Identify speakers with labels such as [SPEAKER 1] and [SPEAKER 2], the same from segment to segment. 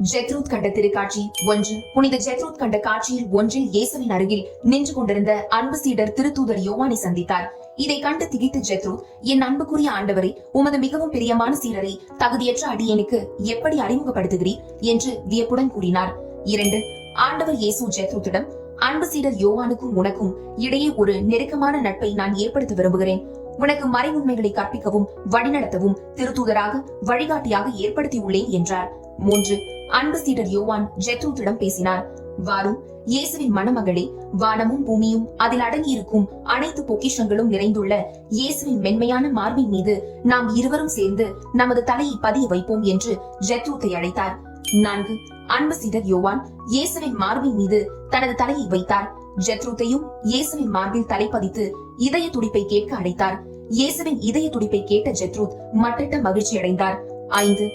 [SPEAKER 1] ஜெத்ரூத் கண்ட திருக்காட்சி ஒன்று. புனித ஜெத்ரூத் கண்ட காட்சியில் ஒன்றில் இயேசுவின் அருகில் நின்று கொண்டிருந்த அன்பு சீடர் திருத்தூதர் யோவானை சந்தித்தார். இதை கண்டு திகைத்த ஜெத்ரூத் என் அன்புக்குரிய ஆண்டவரை உமது மிகவும் பிரியமான சீடரை தகுதியற்ற அடியனுக்கு எப்படி அறிமுகப்படுத்துகிறீர்? என்று வியப்புடன் கூறினார். இரண்டு. ஆண்டவர் இயேசு ஜெத்ரூத்திடம் அன்பு சீடர் யோவானுக்கும் உனக்கும் இடையே ஒரு நெருக்கமான நட்பை நான் ஏற்படுத்த விரும்புகிறேன். உனக்கு மறைவுண்மைகளை கற்பிக்கவும் வழிநடத்தவும் திருத்தூதராக வழிகாட்டியாக ஏற்படுத்தியுள்ளேன் என்றார். மூன்று. அன்பு சீடர் யோவான் ஜெத்ரூத்திடம் பேசினார். வாரும் இயேசுவின் மணமகளே வானமும் பூமியும் அதில் அடங்கியிருக்கும் அனைத்து பொக்கிஷங்களும் நிறைந்துள்ள இயேசுவின் மென்மையான மார்பின் மீது நாம் இருவரும் சேர்ந்து நமது தலையை பதிய வைப்போம் என்று ஜெத்ரூத்தை அழைத்தார். நான்கு அன்பு சீடர் யோவான் இயேசுவின் மார்பின் மீது தனது தலையை வைத்தார். ஜெத்ரூத்தையும் இயேசுவின் மார்பில் தலைப்பதித்து இதய துடிப்பை கேட்க அழைத்தார். இயேசுவின் இதய துடிப்பை கேட்ட ஜெத்ரூத் மட்டிட்ட மகிழ்ச்சி அடைந்தார் ஐந்து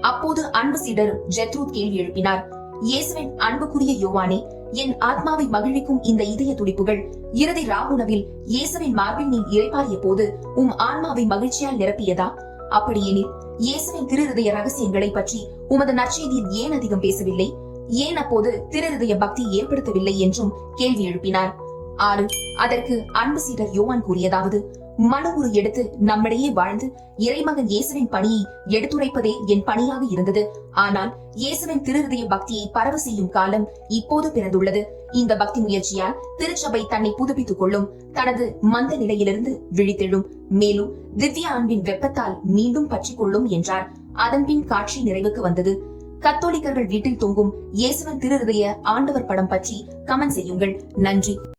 [SPEAKER 1] அப்போது அன்பு சீடர் ஜெத்ரூத் கேள்வி எழுப்பினார். இயேசுவின் அன்புக்குரிய யோவானே என் ஆத்மாவை மகிழ்விக்கும் இந்த இதய துடிப்புகள் இறுதி ராகுணவில் இயேசுவின் மார்பில் நீ இறைப்பாரிய போது உம் ஆன்மாவை மகிழ்ச்சியால் நிரப்பியதா? அப்படியெனில் இயேசுவின் திருஹதய ரகசியங்களை பற்றி உமது நற்செய்தியில் ஏன் அதிகம் பேசவில்லை? ஏன் அப்போது திருஹதய பக்தி ஏற்படுத்தவில்லை என்றும் கேள்வி எழுப்பினார். ஆறு. அதற்கு அன்பு சீடர் யோவான் கூறியதாவது மனு ஒரு எடுத்து நம்மிடையே வாழ்ந்து இறைமகன் இயேசுவின் பணியை எடுத்துரைப்பதே என் பணியாக இருந்தது. ஆனால் இயேசுவின் திருஹதய பக்தியை பரவ செய்யும் காலம் இப்போது பிறந்துள்ளது. இந்த பக்தி முயற்சியால் திருச்சபை தன்னை புதுப்பித்துக் கொள்ளும் தனது மந்த நிலையிலிருந்து விழித்தெழும். மேலும் திவ்ய அன்பின் வெப்பத்தால் மீண்டும் பற்றிக் கொள்ளும் என்றார். அதன்பின் காட்சி நிறைவுக்கு வந்தது. கத்தோலிக்கர்கள் வீட்டில் தொங்கும் இயேசுவின் திருஹதய ஆண்டவர் படம் பற்றி கமெண்ட் செய்யுங்கள். நன்றி.